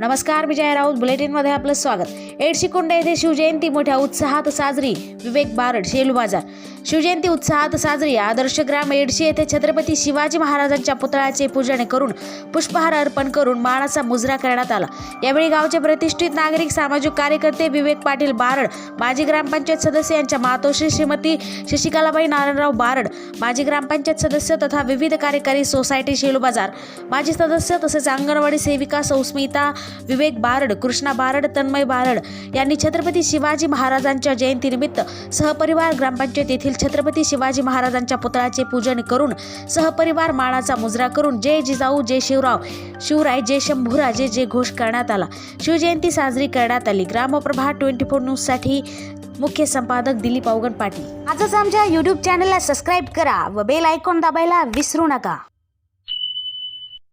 नमस्कार विजय राऊत बुलेटिनमध्ये आपलं स्वागत. एडशिकुंड येथे शिवजयंती मोठ्या उत्साहात साजरी. विवेक बारड शेलू बाजार. शिवजयंती उत्साहात साजरी. आदर्श ग्राम एडशी येथे छत्रपती शिवाजी महाराजांच्या पुतळ्याचे पूजन करून पुष्पहार अर्पण करून मानाचा मुजरा करण्यात आला. यावेळी गावचे प्रतिष्ठित नागरिक सामाजिक कार्यकर्ते विवेक पाटील बारड माजी ग्रामपंचायत सदस्य यांच्या मातोश्री श्रीमती शशिकलाबाई नारायणराव बारड माजी ग्रामपंचायत सदस्य तथा विविध कार्यकारी सोसायटी शेलू बाजार माजी सदस्य तसेच अंगणवाडी सेविका सौस्मिता विवेक बारड कृष्णा बारड तन्मय बारड यांनी छत्रपती शिवाजी महाराजांच्या जयंतीनिमित्त सहपरिवार ग्रामपंचायत येथील छत्रपती शिवाजी महाराजांच्या पुतळ्याचे पूजन करून सहपरिवार माळाचा मुजरा करून जय जिजाऊ जय शिवराव शिवराय जय शंभूरा जय जय घोष करण्यात आला. शिवजयंती साजरी करण्यात आली. ग्रामप्रभा ट्वेंटी फोर न्यूजसाठी मुख्य संपादक दिलीप अवगण पाटील. आजच आमच्या यूट्यूब चॅनलला सबस्क्राईब करा व बेल आयकॉन दाबायला विसरू नका.